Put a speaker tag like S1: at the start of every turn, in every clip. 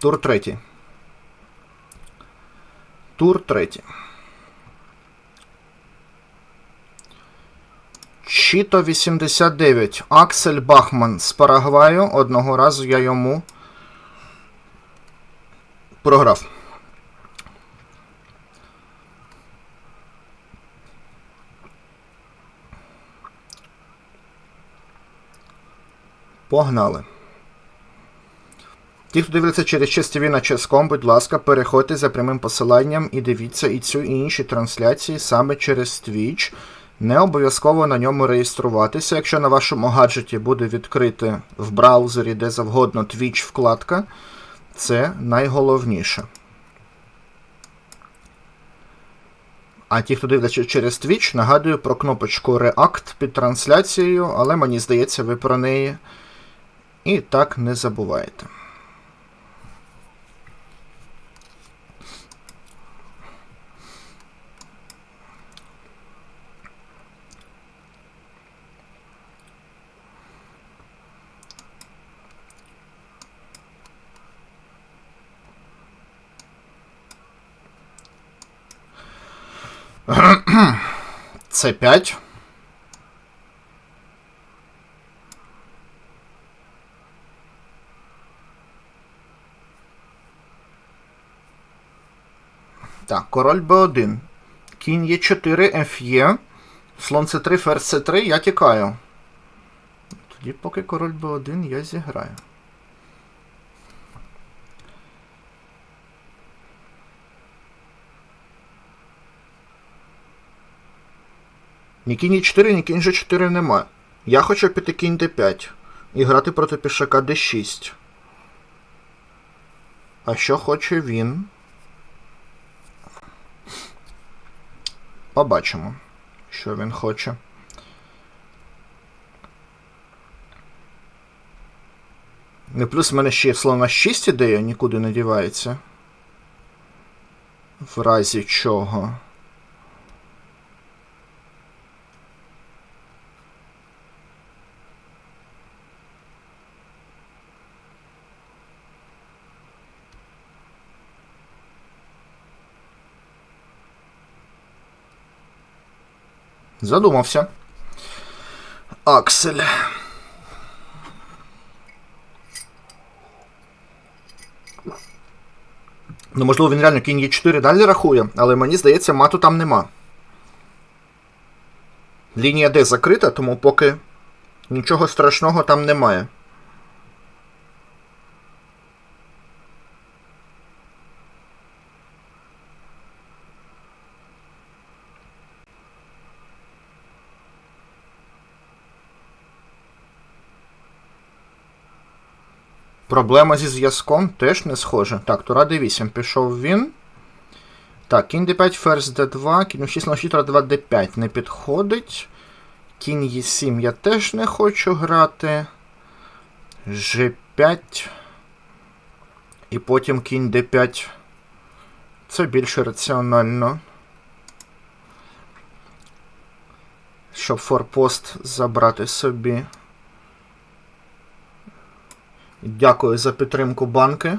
S1: Тур третій. Тур третій. Чіто 89. Аксель Бахман з Парагваю. Одного разу я йому програв. Погнали. Ті, хто дивиться через чистіві на ческом, будь ласка, переходьте за прямим посиланням і дивіться і цю і інші трансляції саме через Twitch. Не обов'язково на ньому реєструватися. Якщо на вашому гаджеті буде відкрити в браузері де завгодно Twitch вкладка, це найголовніше. А ті, хто дивиться через Twitch, нагадую про кнопочку React під трансляцією, але мені здається, ви про неї і так не забувайте. Це 5. Так, король Б1. Кінь Е4, Ф є. Слон С3, ферзь С3, я тікаю. Тоді, поки король Б1 я зіграю. Ні кінь Е4, ні кінь Ж4 нема. Я хочу піти кінь Д5 і грати проти пішака Д6. А що хоче він? Побачимо, що він хоче. Не плюс в мене ще слона 6 ідея, нікуди не дівається. В разі чого. Задумався. Аксель. Ну, можливо, він реально кінь Е4 далі рахує, але мені здається, мату там нема. Лінія Д закрита, тому поки нічого страшного там немає. Проблема зі зв'язком теж не схожа. Так, тура d8 пішов він. Так, кінь d5, ферзь d2, кінь 6 на 6, 2 d5 не підходить. Кінь e7 я теж не хочу грати. G5. І потім кінь d5. Це більше раціонально. Щоб форпост забрати собі. Дякую за підтримку банки.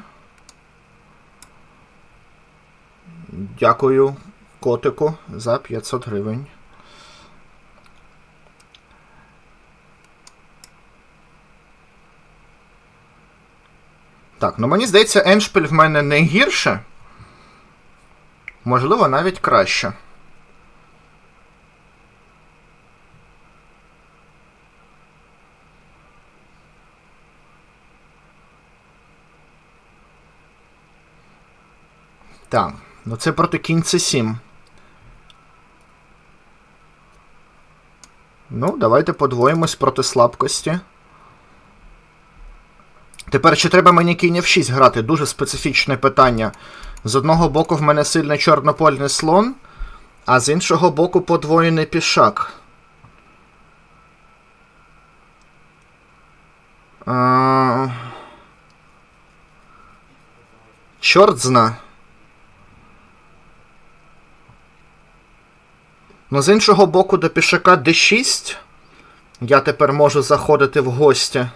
S1: Дякую котику за 500 гривень. Так, ну мені здається, еншпіль в мене не гірше. Можливо, навіть краще. Так, ну це проти кінь c 7. Ну, давайте подвоїмось проти слабкості. Тепер чи треба мені кінь F6 грати? Дуже специфічне питання. З одного боку, в мене сильний чорнопольний слон, а з іншого боку, подвоєний пішак. А... Чорт зна. Ну, з іншого боку, до пішака d6. Я тепер можу заходити в гості.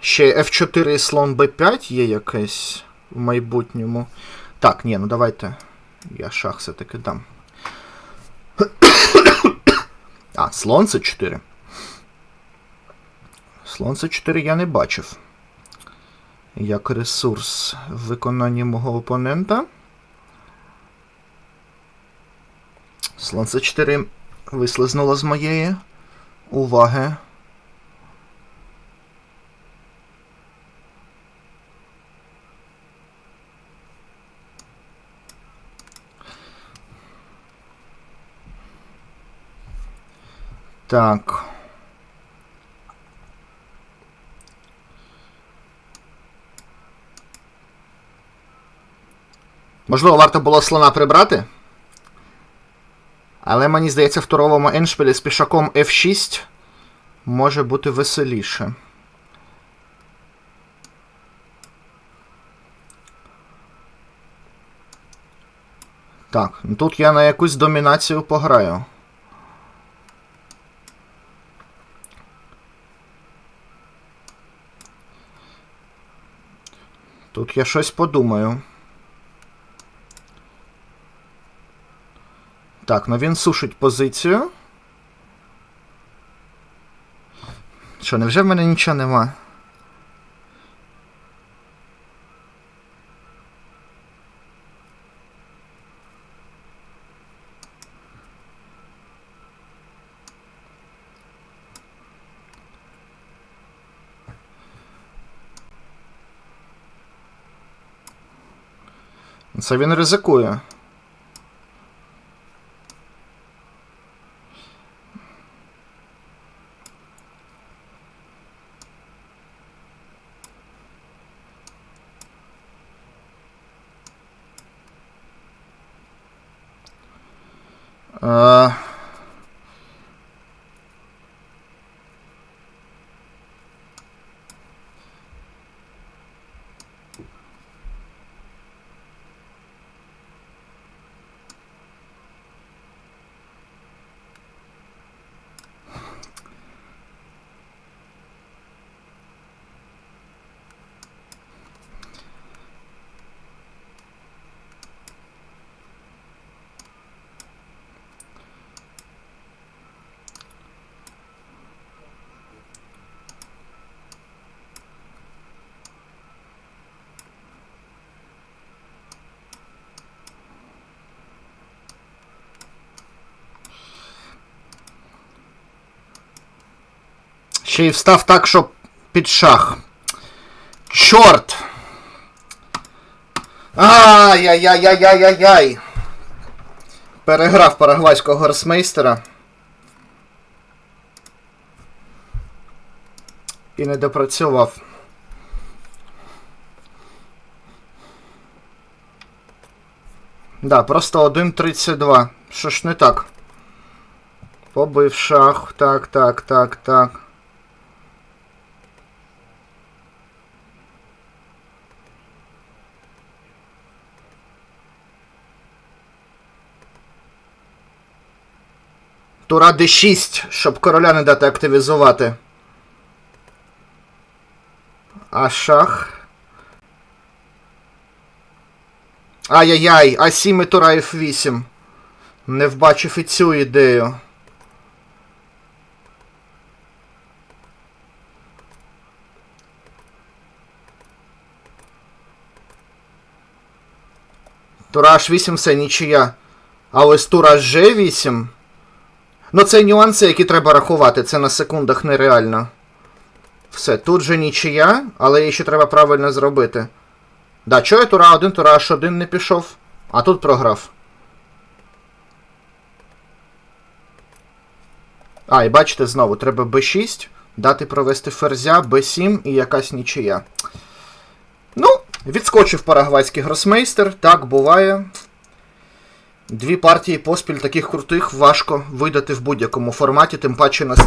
S1: Ще F4 і слон B5 є якесь в майбутньому. Так, ні, ну давайте. Я шах все-таки дам. а, слон c 4. Слон c 4 я не бачив. Як ресурс в виконанні мого опонента. Слон це 4 вислизнуло з моєї уваги. Так. Можливо, варто було слона прибрати. Але мені здається, в туровому еншпілі з пішаком F6 може бути веселіше. Так, ну тут я на якусь домінацію пограю. Тут я щось подумаю. Так, ну він сушить позицію. Що, невже в мене нічого нема? Це він ризикує. 呃 Й встав так, щоб під шах. Чорт! Ай-яй-яй-яй-яй-яй! Переграв парагвайського гросмейстера. І не допрацював. Да, просто 1.32. Що ж не так? Побив шах. Так, так, так, так. Тура d6, щоб короля не дати активізувати. А шах. Ай-яй-яй, А7 і тура F8. Не вбачив і цю ідею. Тура H8 все нічия. А ось тура G8. Ну, це нюанси, які треба рахувати, це на секундах нереально. Все, тут же нічия, але її ще треба правильно зробити. Да, чого я тура 1, тура H1 не пішов, а тут програв. А, і бачите, знову, треба b6, дати провести ферзя, b7 і якась нічия. Ну, відскочив парагвайський гросмейстер, так буває. Дві партії поспіль таких крутих важко видати в будь-якому форматі, тим паче на стрімі.